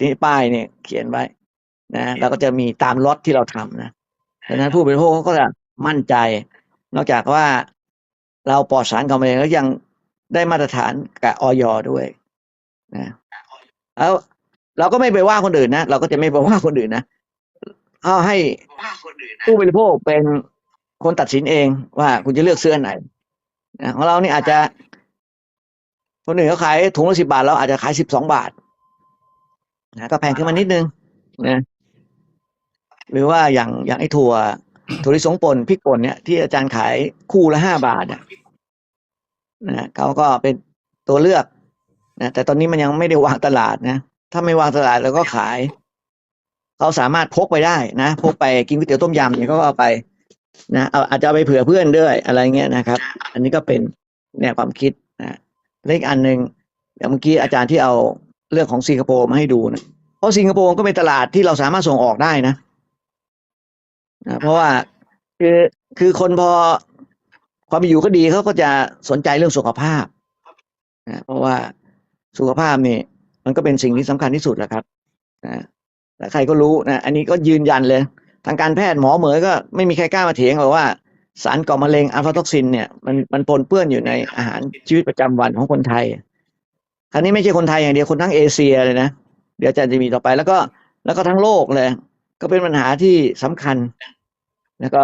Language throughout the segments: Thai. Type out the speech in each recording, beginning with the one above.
ที่ป้ายเนี่ยเขียนไว้นะแล้วก็จะมีตามล็อตที่เราทำนะดังนั้นผู้บริโภคเขาก็จะมั่นใจ นอกจากว่าเราปลอดสารก่อมะเร็งแล้วยังได้มาตรฐานกับออยด้วยนะแล้วเราก็ไม่ไปว่าคนอื่นนะเราก็จะไม่ไปว่าคนอื่นนะเอาให้ผู้บริโภคเป็นคนตัดสินเองว่าคุณจะเลือกซื้ออันไหนนะของเรานี่อาจจะคนอื่นเขาขายถุงละสิบาท เราอาจจะขายสิบสองบาท นะก็แพงขึ้นมานิดนึงนะหรือว่าอย่างอย่างไอ้ถั่วถั่วลิสงป่นพริกป่นเนี่ยที่อาจารย์ขายคู่ละห้าบาทอะนะเขาก็เป็นตัวเลือกนะแต่ตอนนี้มันยังไม่ได้วางตลาดนะ ถ้าไม่วางตลาดเราก็ขาย เขาสามารถพกไปได้นะ พกไปกินก๋วยเตี๋ยวต้มยำเนี่ยก็เอาไป นะเอาอาจจะเอาไปเผื่อเพื่อนด้วยอะไรเงี้ยนะครับ อันนี้ก็เป็นแนวความคิดนะและอีกอันหนึ่งอย่างเมื่อกี้อาจารย์ที่เอา เรื่องของสิงคโปร์มาให้ดูนะเพราะสิงคโปร์ก็เป็นตลาดที่เราสามารถส่งออกได้นะนะเพราะว่าคือคือคนพอความอยู่ก็ดีเขาก็จะสนใจเรื่องสุขภาพนะเพราะว่าสุขภาพนี่มันก็เป็นสิ่งที่สำคัญที่สุดแหละครับนะแต่ใครก็รู้นะอันนี้ก็ยืนยันเลย ทางการแพทย์หมอเหมยก็ไม่มีใครกล้ามาเถียงหรอกว่าสารก่อมะเร็งอัลฟาท็อกซินเนี่ยมันมันปนเปื้อนอยู่ในอาหารชีวิตประจำวันของคนไทย คราวนี้ไม่ใช่คนไทยอย่างเดียวคนทั้งเอเชียเลยนะ เดี๋ยวอาจารย์จะมีต่อไปแล้วก็แล้วก็ทั้งโลกเลย ก็เป็นปัญหาที่สำคัญ แล้วก็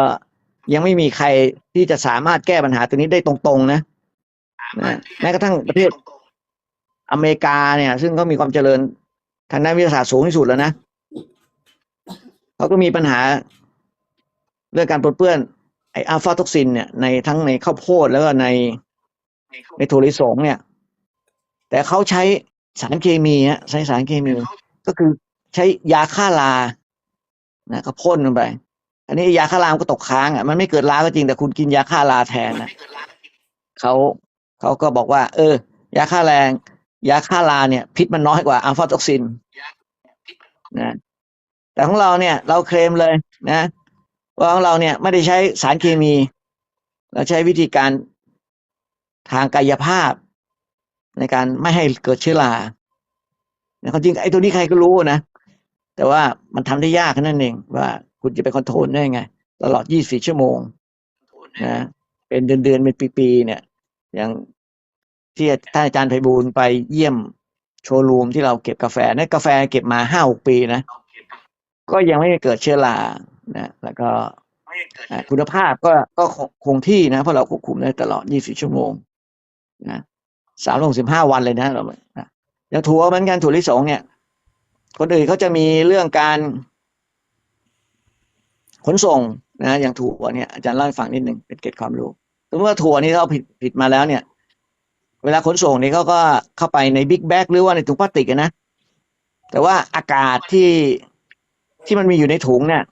ยังไม่มีใครที่จะสามารถแก้ปัญหาตัวนี้ได้ตรงๆนะนะแม้กระทั่งประเทศอเมริกาเนี่ย ซึ่งเขามีความเจริญทางด้านวิทยาศาสตร์สูงที่สุดแล้วนะเขาก็มีปัญหาเรื่องการปนเปื้อนไออัลฟาท็อกซินเนี่ยในทั้งในข้าวโพดแล้วก็ในในถั่วลิสงเนี่ย แต่เขาใช้สารเคมีฮะใช้สารเคมี ก็คือใช้ยาฆ่ารานะก็พ่นลงไป อันนี้ยาฆ่ารามันก็ตกค้างอะมันไม่เกิดราก็จริงแต่คุณกินยาฆ่าราแทนนะเขาเขาก็บอกว่า เออ ยาฆ่าแรง ยาฆ่าราเนี่ย พิษมันน้อยกว่าอัลฟาท็อกซินนะแต่ของเราเนี่ยเราเคลมเลยนะว่าของเราเนี่ยไม่ได้ใช้สารเคมี เราใช้วิธีการทางกายภาพ ในการไม่ให้เกิดเชื้อราเนี่ยความจริงไอ้ตัวนี้ใครก็รู้นะ แต่ว่ามันทำได้ยากแค่นั่นเองว่าคุณจะไปคอนโทรลได้ไง ตลอด 24 ชั่วโมงนะเป็นเดือนๆเป็นปีๆเนี่ย อย่างที่ท่านอาจารย์ไพบูลย์ไปเยี่ยมโชว์รูมที่เราเก็บกาแฟเนี่ยกาแฟเก็บมาห้าหกปีนะ ก็ยังไม่เกิดเชื้อรานะแล้วก็อ่าคุณภาพก็ก็คงคงที่นะ เพราะเราควบคุมได้ตลอด 24 ชั่วโมงนะ สามร้อยสิบห้าวันเลยนะเรานะอย่างถั่วเหมือนกันถั่วลิสงเนี่ย คนอื่นเขาจะมีเรื่องการขนส่งนะอย่างถั่วเนี่ยอาจารย์เล่าให้ฟังนิดหนึ่งเป็นเกร็ดความรู้สมมติว่าถั่วนี่เขาผิดผิดมาแล้วเนี่ย เวลาขนส่งนี่เขาก็เข้าไปในบิ๊กแบ็กหรือว่าในถุงพลาสติกนะ แต่ว่าอากาศที่ที่มันมีอยู่ในถุงเนี่ย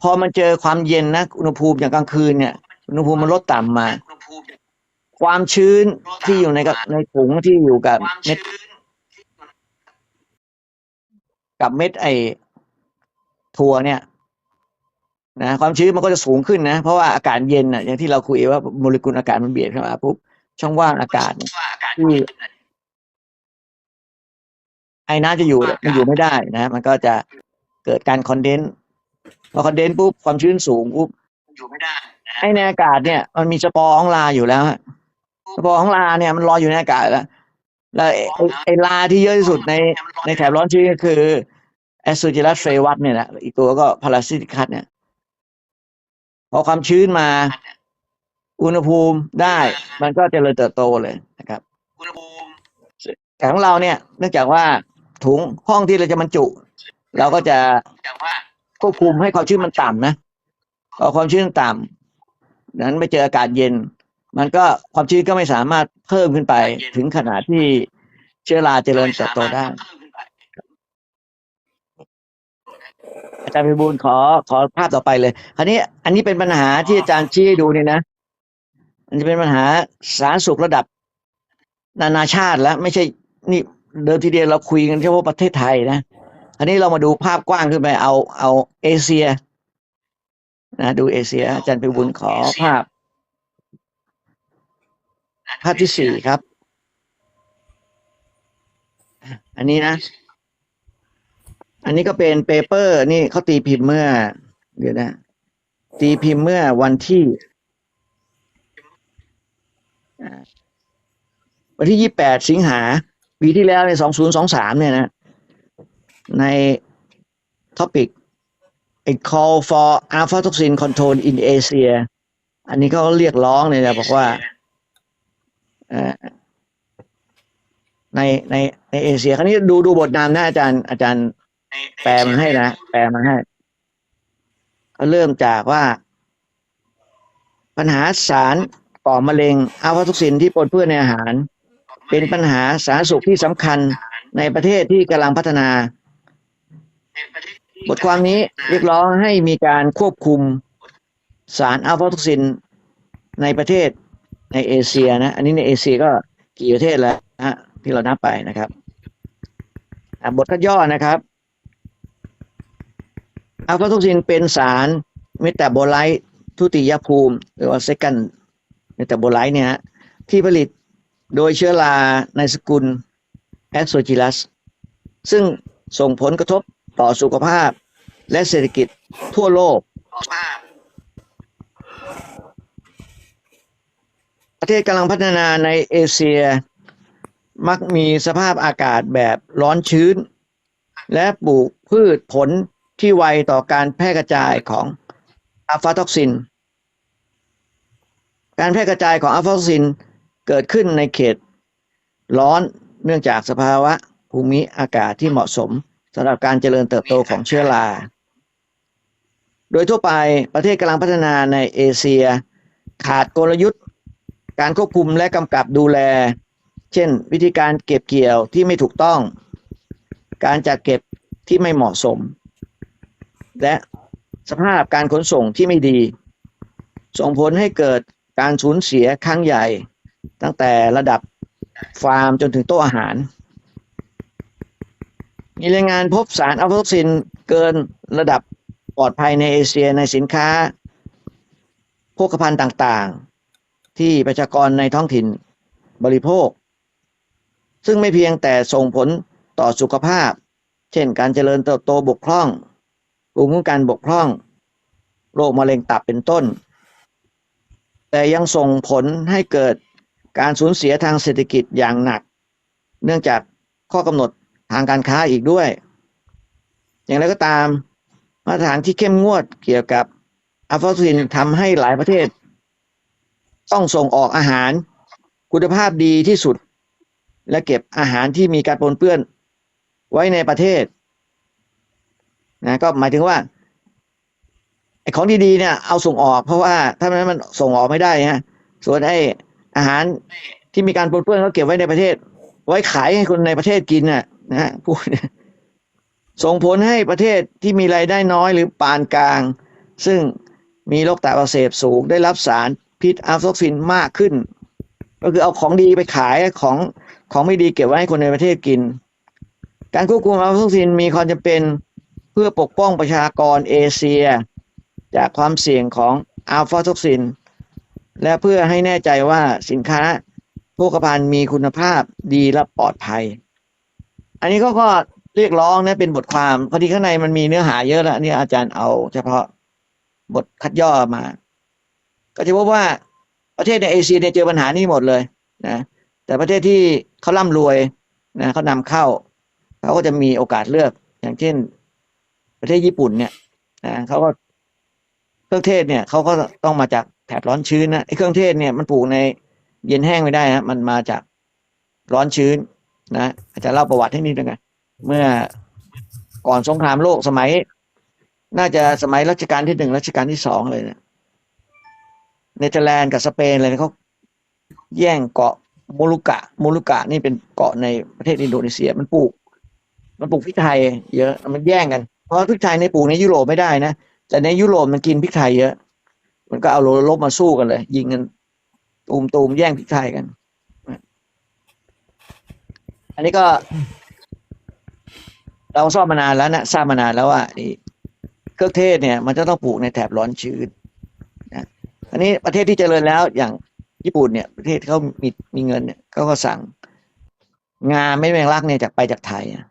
พอมันเจอความเย็นนะอุณหภูมิอย่างกลางคืนเนี่ยอุณหภูมิมันลดต่ำมา ความชื้นที่อยู่ในกับในถุงที่อยู่กับเม็ดกับเม็ดไอถั่วเนี่ยนะความชื้นมันก็จะสูงขึ้นนะ เพราะว่าอากาศเย็นอะอย่างที่เราคุยว่าโมเลกุลอากาศมันเบียดเข้ามาปุ๊บช่องว่างอากาศเนี่ยที่ไอ้น้ำจะอยู่เนี่ยมันอยู่ไม่ได้นะ มันก็จะเกิดการคอนเดนซ์พอคอนเดนซ์ปุ๊บความชื้นสูงปุ๊บอยู่ไม่ได้นะไอ้ในอากาศเนี่ยมันมีสปอร์ของลาอยู่แล้ว ฮะสปอร์ของลาเนี่ยมันลอยอยู่ในอากาศแล้วแล้วไอ้ไอ้ไอ้ลาที่เยอะที่สุดในในแถบร้อนชื้นก็คือแอสโซจิลัสเฟวัตเนี่ยแหละอีกตัวก็พาราซิติคัสเนี่ย พอความชื้นมา อุณหภูมิได้มันก็เจริญเติบโตเลยนะครับ อุณหภูมิแต่ของเราเนี่ย เนื่องจากว่าถุงห้องที่เราจะบรรจุ เราก็จะอย่างว่าควบคุมให้ความชื้นมันต่ำนะพอความชื้นต่ำนั้นไม่เจออากาศเย็น มันก็ความชื้นก็ไม่สามารถเพิ่มขึ้นไปถึงขนาดที่เชื้อราเจริญเติบโตได้ อาจารย์พิบูลขอขอภาพต่อไปเลยคราวนี้อันนี้เป็นปัญหาที่อาจารย์ชี้ให้ดูเนี่ยนะมันจะเป็นปัญหาสาธารณสุขระดับ นานาชาติแล้ว ไม่ใช่นี่เดิมทีเดียวเราคุยกันเฉพาะประเทศไทยนะอันนี้เรามาดูภาพกว้างขึ้นไปเอาเอาเอเชีย นะ ดูเอเชีย อาจารย์พิบูลขอภาพ ภาพที่สี่ครับ อันนี้นะ อันนี้ก็เป็นเปเปอร์ นี่เขาตีพิมพ์เมื่อ เดี๋ยวนะ ตีพิมพ์เมื่อวันที่อ่าวันที่ยี่แปดสิงหาปีที่แล้วในสองศูนย์สองสามเนี่ยนะ ในท็อปิก a call for alpha toxin control in Asia อันนี้เขาเรียกร้องเลยนะบอกว่าเอ่อ ในในในเอเชียคราวนี้ดูดูบทนำนะอาจารย์ อาจารย์แปลมันให้นะแปลมันให้ก็เริ่มจากว่า ปัญหาสารก่อมะเร็งอัลฟาทุกซินที่ปนเปื้อนในอาหาร เป็นปัญหาสาธารณสุขที่สำคัญในประเทศที่กำลังพัฒนา บทความนี้เรียกร้องให้มีการควบคุมสารอัลฟาทุกซินในประเทศ ในเอเชียนะ อันนี้ในเอเชียก็กี่ประเทศแล้วนะฮะที่เรานับไปนะครับบทคัดย่อนะครับอัลฟาทุกซินเป็นสารเมตาโบไลต์ทุติยภูมิ หรือว่า second เมตาโบไลต์เนี่ยที่ผลิตโดยเชื้อราในสกุลแอสโซจิลัส ซึ่งส่งผลกระทบต่อสุขภาพและเศรษฐกิจทั่วโลก ประเทศกำลังพัฒนาในเอเชีย มักมีสภาพอากาศแบบร้อนชื้น และปลูกพืชผลที่ไวต่อการแพร่กระจายของอัลฟาท็อกซิน การแพร่กระจายของอัลฟาท็อกซินเกิดขึ้นในเขตร้อนเนื่องจากสภาวะภูมิอากาศที่เหมาะสมสำหรับการเจริญเติบโตของเชื้อรา โดยทั่วไปประเทศกำลังพัฒนาในเอเชีย ขาดกลยุทธ์ การควบคุมและกำกับดูแล เช่น วิธีการเก็บเกี่ยวที่ไม่ถูกต้อง การจัดเก็บที่ไม่เหมาะสม และสภาพการขนส่งที่ไม่ดี ส่งผลให้เกิดการสูญเสียครั้งใหญ่ ตั้งแต่ระดับฟาร์มจนถึงโต๊ะอาหาร มีรายงานพบสารอัลฟาซินเกินระดับปลอดภัยในเอเชียในสินค้าโภคภัณฑ์ต่างๆ ที่ประชากรในท้องถิ่นบริโภค ซึ่งไม่เพียงแต่ส่งผลต่อสุขภาพ เช่นการเจริญเติบโตบกพร่องภูมิคุ้มกันบกพร่อง โรคมะเร็งตับเป็นต้น แต่ยังส่งผลให้เกิดการสูญเสียทางเศรษฐกิจอย่างหนัก เนื่องจากข้อกำหนดทางการค้าอีกด้วย อย่างไรก็ตามมาตรฐานที่เข้มงวดเกี่ยวกับอัฟาซินทำให้หลายประเทศ ต้องส่งออกอาหารคุณภาพดีที่สุด และเก็บอาหารที่มีการปนเปื้อนไว้ในประเทศนะก็หมายถึงว่าไอ้ของดีๆเนี่ยเอาส่งออก เพราะว่าถ้าไม่งั้นมันส่งออกไม่ได้ฮะส่วนไอ้อาหารที่มีการปนเปื้อนเขาเก็บไว้ในประเทศ ไว้ขายให้คนในประเทศกินน่ะนะฮะพูดส่งผลให้ประเทศที่มีรายได้น้อยหรือปานกลาง ซึ่งมีโรคตับอักเสบสูงได้รับสาร พิษอัลฟอกซินมากขึ้น ก็คือเอาของดีไปขายของของไม่ดีเก็บไว้ให้คนในประเทศกิน การควบคุมอัลฟอกซินมีความจำเป็นเพื่อปกป้องประชากรเอเชีย จากความเสี่ยงของอัลฟาท็อกซิน และเพื่อให้แน่ใจว่าสินค้าโภคภัณฑ์มีคุณภาพดีและปลอดภัย อันนี้ก็ก็เรียกร้องนะเป็นบทความพอดีข้างในมันมีเนื้อหาเยอะแล้วนี่อาจารย์เอาเฉพาะบทคัดย่อมา ก็จะพบว่าประเทศในเอเชียเนี่ยเจอปัญหานี้หมดเลยนะแต่ประเทศที่เขาร่ำรวยนะเขานำเข้าเขาก็จะมีโอกาสเลือก อย่างเช่น ประเทศญี่ปุ่นเนี่ยนะเขาก็เครื่องเทศเนี่ยเขาก็ต้องมาจากแถบร้อนชื้นนะไอ้เครื่องเทศเนี่ยมันปลูกในเย็นแห้งไม่ได้ฮะมันมาจากร้อนชื้นนะอาจจะเล่าประวัติให้นิดนึงกันเมื่อก่อนสงครามโลกสมัย น่าจะสมัยรัชกาลที่หนึ่งรัชกาลที่สองเลยเนี่ย เนเธอร์แลนด์กับสเปนเลยนะเขาแย่งเกาะโมลุกะโมลุกะนี่เป็นเกาะในประเทศอินโดนีเซีย มันปลูก มันปลูกพริกไทยเยอะมันแย่งกัน เพราะพริกไทยในปลูกในยุโรปไม่ได้นะแต่ในยุโรปมันกินพริกไทยเยอะ มันก็เอาโลลบมาสู้กันเลย ยิงกันตูมตูมๆแย่งพริกไทยกัน อันนี้ก็ เราทราบมานานแล้วนะทราบมานานแล้วว่าเครื่องเทศเนี่ย มันจะต้องปลูกในแถบร้อนชื้น อันนี้ประเทศที่เจริญแล้วอย่างญี่ปุ่นเนี่ยประเทศเขามีมีเงินเนี่ยเขาก็สั่งงาไม่แมงลักเนี่ยจากไปจากไทยอะ